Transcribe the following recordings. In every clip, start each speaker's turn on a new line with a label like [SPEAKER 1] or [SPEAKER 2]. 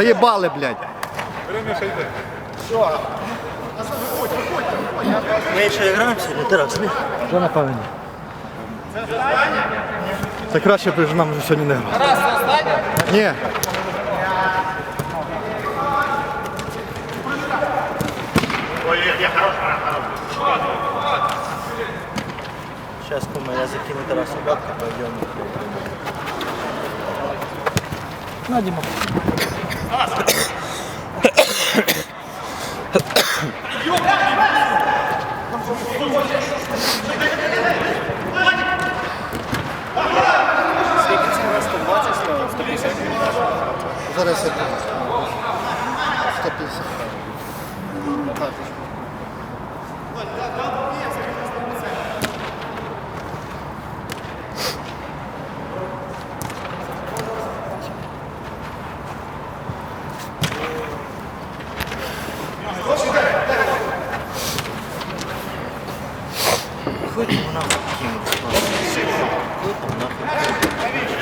[SPEAKER 1] Заєбали, блядь.
[SPEAKER 2] Мы еще играемся или Тарас?
[SPEAKER 1] Що напевно? Це краще б нам вже сьогодні не грати. Ні.
[SPEAKER 2] Сейчас, кума, я закину Тарасу бабки, пойдем.
[SPEAKER 1] На, Діма. Зараз я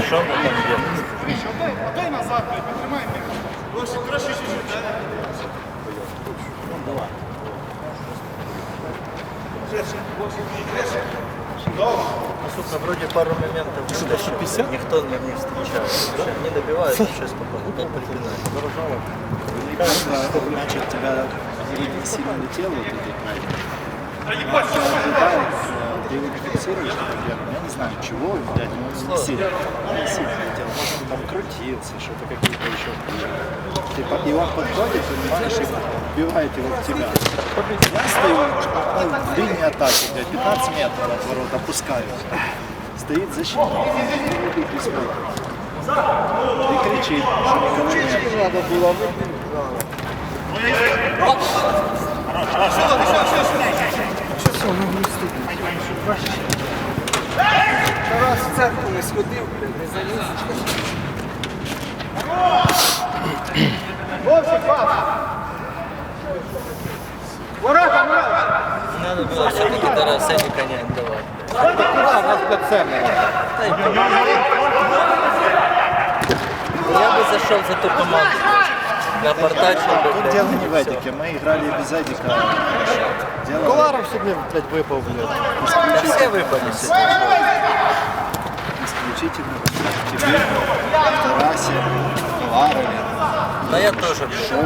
[SPEAKER 2] Что мы там делаем? Ну, сука, вроде пару моментов вытащил. Никто на не встречает. Не добивается, сейчас попаду. Как припинать.
[SPEAKER 3] Значит, тебя сильно летел вот правильно. Не например, я не знаю, чего, он не сильно, не сильно он там крутился, что-то какие-то еще. И он подходит, понимаешь, и вбивает его в тебя. Я стою ну, в линии атаки, блядь, 15 метров от ворот, опускаюсь. Стоит защитник, и кричит, что никого нет. Надо было
[SPEAKER 4] Тарас в церкву не сходив, блядь, не заліз.
[SPEAKER 2] Надо было все-таки Тараса не отдавать.
[SPEAKER 1] Куда? У нас
[SPEAKER 2] Я бы зашел за ту команду Напортачил бы,
[SPEAKER 3] Тут
[SPEAKER 2] блядь.
[SPEAKER 3] дело не в Эдике, мы играли без Эдика. Дело
[SPEAKER 1] Коларов сьогодні, блядь, випав, блядь.
[SPEAKER 2] Да все выпали сегодня.
[SPEAKER 3] исключительно в тебе, в Тарасе, в Ларове,
[SPEAKER 2] Но я тоже.
[SPEAKER 3] Шоу.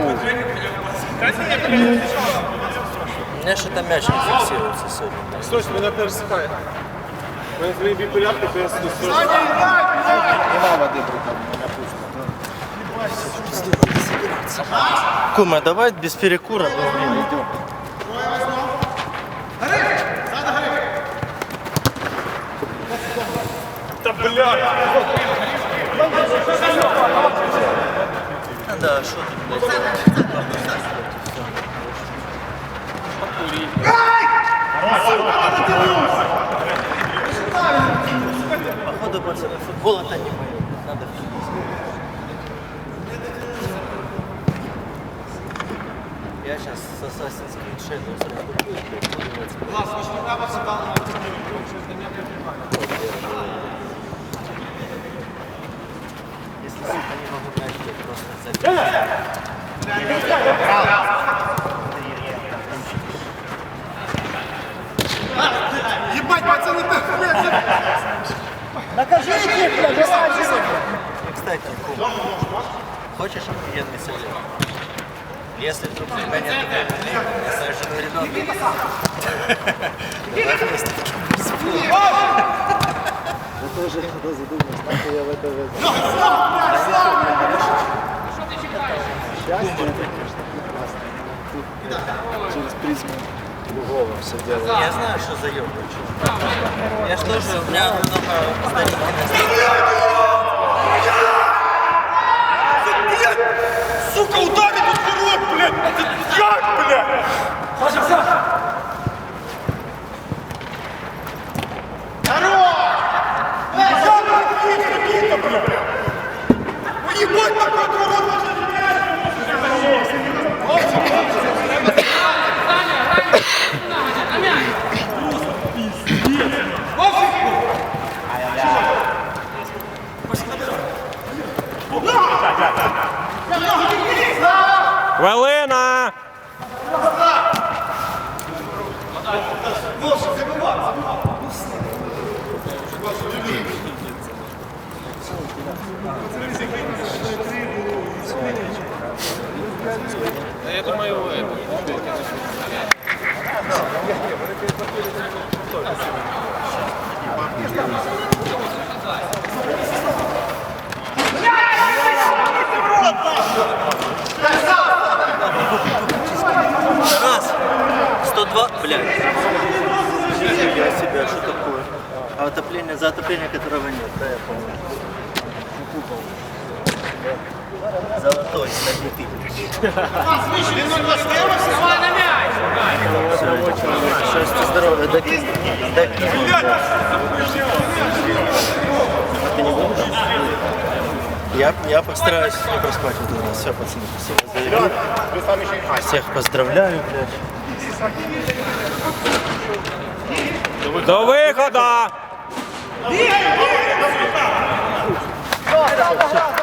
[SPEAKER 2] У меня что-то мяч не фиксируется сегодня.
[SPEAKER 4] Стой, мене пересихає. Мене твої біполярки, то я сюди
[SPEAKER 3] Нема воды брутально, меня пусто.
[SPEAKER 2] Кума, давай без перекура.
[SPEAKER 3] Идем.
[SPEAKER 2] Да, что ты, блядь? Походу, пацаны, футбола-то не мы. Надо в кино. Я сейчас с Assassin's Creed Shadows раскуплю, блядь, буду играть. Если сука не могу дать, то просто забить.
[SPEAKER 4] Єбать, пацани, ти
[SPEAKER 2] И, кстати, кум, хочешь охуенный совет? Если вдруг тебя нет ребенка, давай вместе
[SPEAKER 3] Я тоже иногда задумываюсь, нахуй я в это влез. Счастье, это, конечно, прекрасно. Тут через призму другого все дело.
[SPEAKER 2] Я знаю, что заебываю. Я ж тоже, у меня много стареньких
[SPEAKER 4] Сука,
[SPEAKER 2] Раз. 102, блядь. Я себя, что такое? А отопление, за отопление которого нет, да, я помню. Золотой, набитый. Все, счастья, здоровья, дай дай Ты не будешь? Я, я постараюсь не проспать в этот раз. Все, пацаны, спасибо за игру. Всех поздравляю, блядь.
[SPEAKER 5] До виходу!